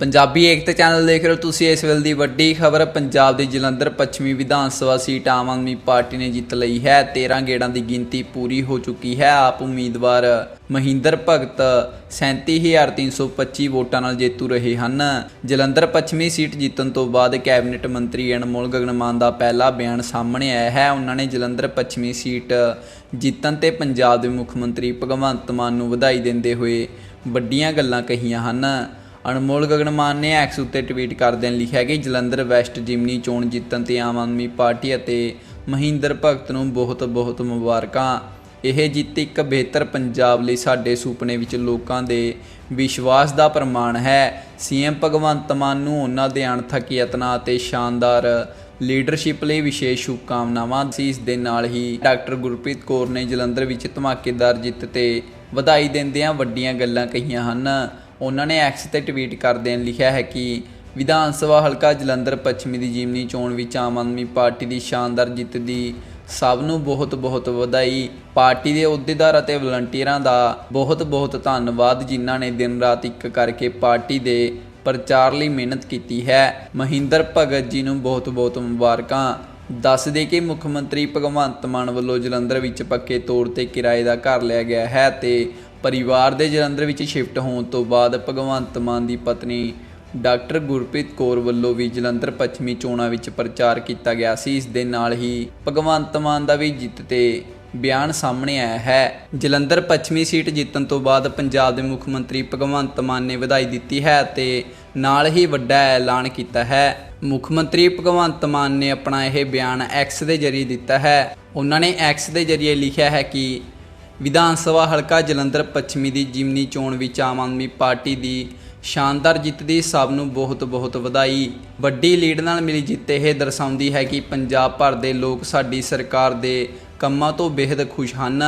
ਪੰਜਾਬੀ ਏਕਤਾ channel ਦੇਖ ਰਹੇ ਹੋ ਤੁਸੀਂ ਇਸ ਵੇਲੇ ਦੀ ਵੱਡੀ ਖਬਰ, ਪੰਜਾਬ ਦੀ ਜਲੰਧਰ ਪੱਛਮੀ ਵਿਧਾਨ ਸਭਾ ਸੀਟ ਆਮ ਆਦਮੀ ਪਾਰਟੀ ਨੇ ਜਿੱਤ ਲਈ ਹੈ। 13 ਗੇੜਾਂ ਦੀ ਗਿਣਤੀ ਪੂਰੀ ਹੋ ਚੁੱਕੀ ਹੈ। ਆਪ ਉਮੀਦਵਾਰ ਮਹਿੰਦਰ ਭਗਤ 37325 ਵੋਟਾਂ ਨਾਲ ਜੇਤੂ ਰਹੇ ਹਨ। ਜਲੰਧਰ ਪੱਛਮੀ ਸੀਟ ਜਿੱਤਣ ਤੋਂ ਬਾਅਦ ਕੈਬਨਿਟ ਮੰਤਰੀ ਅਨਮੋਲ ਗਗਨਮਾਨ ਦਾ ਪਹਿਲਾ ਬਿਆਨ ਸਾਹਮਣੇ ਆਇਆ ਹੈ। ਉਹਨਾਂ ਨੇ ਜਲੰਧਰ ਪੱਛਮੀ ਸੀਟ ਜਿੱਤਣ ਤੇ ਪੰਜਾਬ ਦੇ ਮੁੱਖ ਮੰਤਰੀ ਭਗਵੰਤ ਮਾਨ ਨੂੰ ਵਧਾਈ ਦਿੰਦੇ ਹੋਏ ਵੱਡੀਆਂ ਗੱਲਾਂ ਕਹੀਆਂ ਹਨ। ਅਨਮੋਲ ਗਗਨਮਾਨ ਨੇ ਐਕਸ ਉੱਤੇ ਟਵੀਟ ਕਰਦਿਆਂ ਲਿਖਿਆ ਕਿ ਜਲੰਧਰ ਵੈਸਟ ਜਿਮਨੀ ਚੋਣ ਜਿੱਤਣ ਤੇ ਆਮ ਆਦਮੀ ਪਾਰਟੀ ਅਤੇ ਮਹਿੰਦਰ ਭਗਤ ਨੂੰ ਬਹੁਤ-ਬਹੁਤ ਮੁਬਾਰਕਾਂ। ਇਹ ਜਿੱਤ ਇੱਕ ਬਿਹਤਰ ਪੰਜਾਬ ਲਈ ਸਾਡੇ ਸੁਪਨੇ ਵਿੱਚ ਲੋਕਾਂ ਦੇ ਵਿਸ਼ਵਾਸ ਦਾ ਪ੍ਰਮਾਣ ਹੈ। ਸੀਐਮ ਭਗਵੰਤ ਮਾਨ ਨੂੰ ਉਹਨਾਂ ਦੇ ਅਣਥੱਕ ਯਤਨਾਂ ਅਤੇ ਸ਼ਾਨਦਾਰ ਲੀਡਰਸ਼ਿਪ ਲਈ ਵਿਸ਼ੇਸ਼ ਸ਼ੁਭਕਾਮਨਾਵਾਂ ਸੀ। ਇਸ ਦੇ ਨਾਲ ਹੀ ਡਾਕਟਰ ਗੁਰਪ੍ਰੀਤ ਕੌਰ ਨੇ ਜਲੰਧਰ ਵਿੱਚ ਧਮਾਕੇਦਾਰ ਜਿੱਤ ਤੇ ਵਧਾਈ ਦਿੰਦਿਆਂ ਵੱਡੀਆਂ ਗੱਲਾਂ ਕਹੀਆਂ ਹਨ। ਉਹਨਾਂ ਨੇ ਐਕਸ ਤੇ ਟਵੀਟ ਕਰਦਿਆਂ ਲਿਖਿਆ ਹੈ ਕਿ ਵਿਧਾਨ ਸਭਾ ਹਲਕਾ ਜਲੰਧਰ ਪੱਛਮੀ ਦੀ ਜਿਮਨੀ ਚੋਣ ਵਿੱਚ ਆਮ ਆਦਮੀ ਪਾਰਟੀ ਦੀ ਸ਼ਾਨਦਾਰ ਜਿੱਤ ਦੀ ਸਭ ਨੂੰ ਬਹੁਤ-ਬਹੁਤ ਵਧਾਈ। ਪਾਰਟੀ ਦੇ ਅਹੁਦੇਦਾਰ ਅਤੇ ਵਲੰਟੀਅਰਾਂ ਦਾ ਬਹੁਤ-ਬਹੁਤ ਧੰਨਵਾਦ, ਜਿਨ੍ਹਾਂ ਨੇ ਦਿਨ ਰਾਤ ਇੱਕ ਕਰਕੇ ਪਾਰਟੀ ਦੇ ਪ੍ਰਚਾਰ ਲਈ ਮਿਹਨਤ ਕੀਤੀ ਹੈ। ਮਹਿੰਦਰ ਭਗਤ ਜੀ ਨੂੰ ਬਹੁਤ-ਬਹੁਤ ਮੁਬਾਰਕਾਂ। ਦੱਸ ਦੇ ਕਿ ਮੁੱਖ ਮੰਤਰੀ ਭਗਵੰਤ ਮਾਨ ਵੱਲੋਂ ਜਲੰਧਰ ਵਿੱਚ ਪੱਕੇ ਤੌਰ ਤੇ ਕਿਰਾਏ ਦਾ ਘਰ ਲਿਆ ਗਿਆ ਹੈ ਤੇ ਪਰਿਵਾਰ ਦੇ ਜਲੰਧਰ ਵਿੱਚ ਸ਼ਿਫਟ ਹੋਣ ਤੋਂ ਬਾਅਦ ਭਗਵੰਤ ਮਾਨ ਦੀ ਪਤਨੀ ਡਾਕਟਰ ਗੁਰਪ੍ਰੀਤ ਕੌਰ ਵੱਲੋਂ ਵੀ ਜਲੰਧਰ ਪੱਛਮੀ ਚੋਣਾਂ ਵਿੱਚ ਪ੍ਰਚਾਰ ਕੀਤਾ ਗਿਆ ਸੀ। ਇਸ ਦੇ ਨਾਲ ਹੀ ਭਗਵੰਤ ਮਾਨ ਦਾ ਵੀ ਜਿੱਤ ਤੇ ਬਿਆਨ ਸਾਹਮਣੇ ਆਇਆ ਹੈ। ਜਲੰਧਰ ਪੱਛਮੀ ਸੀਟ ਜਿੱਤਣ ਤੋਂ ਬਾਅਦ ਪੰਜਾਬ ਦੇ ਮੁੱਖ ਮੰਤਰੀ ਭਗਵੰਤ ਮਾਨ ਨੇ ਵਧਾਈ ਦਿੱਤੀ ਹੈ ਤੇ ਨਾਲ ਹੀ ਵੱਡਾ ਐਲਾਨ ਕੀਤਾ ਹੈ। ਮੁੱਖ ਮੰਤਰੀ ਭਗਵੰਤ ਮਾਨ ਨੇ ਆਪਣਾ ਇਹ ਬਿਆਨ ਐਕਸ ਦੇ ਜ਼ਰੀਏ ਦਿੱਤਾ ਹੈ। ਉਹਨਾਂ ਨੇ ਐਕਸ ਦੇ ਜ਼ਰੀਏ ਲਿਖਿਆ ਹੈ ਕਿ ਵਿਧਾਨ ਸਭਾ ਹਲਕਾ ਜਲੰਧਰ ਪੱਛਮੀ ਦੀ ਜਿਮਨੀ ਚੋਣ ਵਿੱਚ ਆਮ ਆਦਮੀ ਪਾਰਟੀ ਦੀ ਸ਼ਾਨਦਾਰ ਜਿੱਤ ਦੀ ਸਭ ਨੂੰ ਬਹੁਤ-ਬਹੁਤ ਵਧਾਈ। ਵੱਡੀ ਲੀਡ ਨਾਲ ਮਿਲੀ ਜਿੱਤ ਇਹ ਦਰਸਾਉਂਦੀ ਹੈ ਕਿ ਪੰਜਾਬ ਭਰ ਦੇ ਲੋਕ ਸਾਡੀ ਸਰਕਾਰ ਦੇ ਕੰਮਾਂ ਤੋਂ ਬੇहद ਖੁਸ਼ ਹਨ।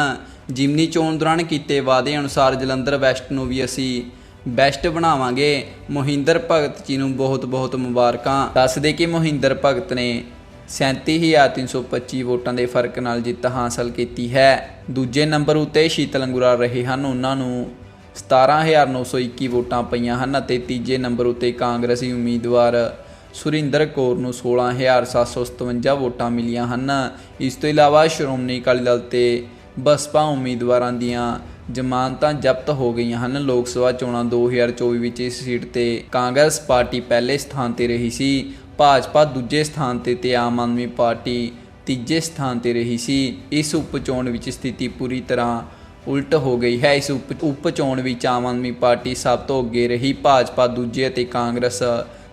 ਜਿਮਨੀ ਚੋਣ ਦੌਰਾਨ ਕੀਤੇ ਵਾਅਦੇ ਅਨੁਸਾਰ ਜਲੰਧਰ ਵੈਸਟ ਨੂੰ ਵੀ ਅਸੀਂ ਬੈਸਟ ਬਣਾਵਾਂਗੇ। ਮੋਹਿੰਦਰ ਭਗਤ ਜੀ ਨੂੰ ਬਹੁਤ-ਬਹੁਤ ਮੁਬਾਰਕਾਂ। ਦੱਸਦੇ ਕਿ ਮੋਹਿੰਦਰ ਭਗਤ ਨੇ 37325 ਵੋਟਾਂ ਦੇ ਫ਼ਰਕ ਨਾਲ ਜਿੱਤ ਹਾਸਲ ਕੀਤੀ ਹੈ। ਦੂਜੇ ਨੰਬਰ ਉੱਤੇ ਸ਼ੀਤਲ ਅੰਗੁਰਾ ਰਹੇ ਹਨ। ਉਹਨਾਂ ਨੂੰ 17921 ਵੋਟਾਂ ਪਈਆਂ ਹਨ ਅਤੇ ਤੀਜੇ ਨੰਬਰ ਉੱਤੇ ਕਾਂਗਰਸੀ ਉਮੀਦਵਾਰ ਸੁਰਿੰਦਰ ਕੌਰ ਨੂੰ 16757 ਵੋਟਾਂ ਮਿਲੀਆਂ ਹਨ। ਇਸ ਤੋਂ ਇਲਾਵਾ ਸ਼੍ਰੋਮਣੀ ਅਕਾਲੀ ਦਲ ਤੇ ਬਸਪਾ ਉਮੀਦਵਾਰਾਂ ਦੀਆਂ ਜ਼ਮਾਨਤਾਂ ਜ਼ਬਤ ਹੋ ਗਈਆਂ ਹਨ। ਲੋਕ ਸਭਾ ਚੋਣਾਂ 2024 ਵਿੱਚ ਇਸ ਸੀਟ ਤੇ ਕਾਂਗਰਸ ਪਾਰਟੀ ਪਹਿਲੇ ਸਥਾਨ ਤੇ ਰਹੀ ਸੀ। ਭਾਜਪਾ ਦੂਜੇ ਸਥਾਨ ਤੇ ਤੇ ਆਮ ਆਦਮੀ ਪਾਰਟੀ ਤੀਜੇ ਸਥਾਨ ਤੇ ਰਹੀ ਸੀ। ਇਸ ਉਪ ਚੋਣ ਵਿੱਚ ਸਥਿਤੀ ਪੂਰੀ ਤਰ੍ਹਾਂ ਉਲਟ ਹੋ ਗਈ ਹੈ। ਇਸ ਉਪ ਉਪ ਚੋਣ ਵਿੱਚ ਆਮ ਆਦਮੀ ਪਾਰਟੀ ਸਭ ਤੋਂ ਅੱਗੇ ਰਹੀ। ਭਾਜਪਾ ਦੂਜੇ ਅਤੇ ਕਾਂਗਰਸ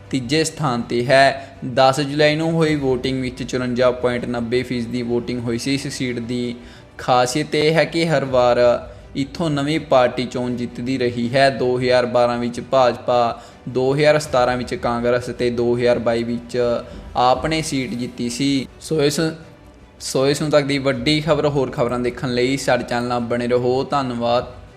ਤੀਜੇ ਸਥਾਨ ਤੇ ਹੈ। 10 ਜੁਲਾਈ ਨੂੰ ਹੋਈ VOTING ਵਿੱਚ 54.90% ਫੀਸਦੀ VOTING ਹੋਈ ਸੀ। ਇਸ ਸੀਟ ਦੀ ਖਾਸੀਅਤ ਇਹ ਹੈ ਕਿ ਹਰ ਵਾਰ ਇਥੋਂ ਨਵੀਂ ਪਾਰਟੀ ਚੋਣ ਜਿੱਤਦੀ ਰਹੀ ਹੈ। 2012 ਵਿੱਚ ਭਾਜਪਾ 2017 ਵਿੱਚ ਕਾਂਗਰਸ ਤੇ 2022 ਵਿੱਚ ਆਪ ਸੀਟ ਜਿੱਤੀ ਸੀ। ਸੋ ਇਸ ਸੋ ਇਸ ਨੂੰ ਤੱਕ ਦੀ ਵੱਡੀ ਖਬਰ ਹੋਰ ਖਬਰਾਂ ਦੇਖਣ ਲਈ ਸਾਡੇ ਚੈਨਲ ਨਾਲ ਬਣੇ ਰਹੋ। ਧੰਨਵਾਦ।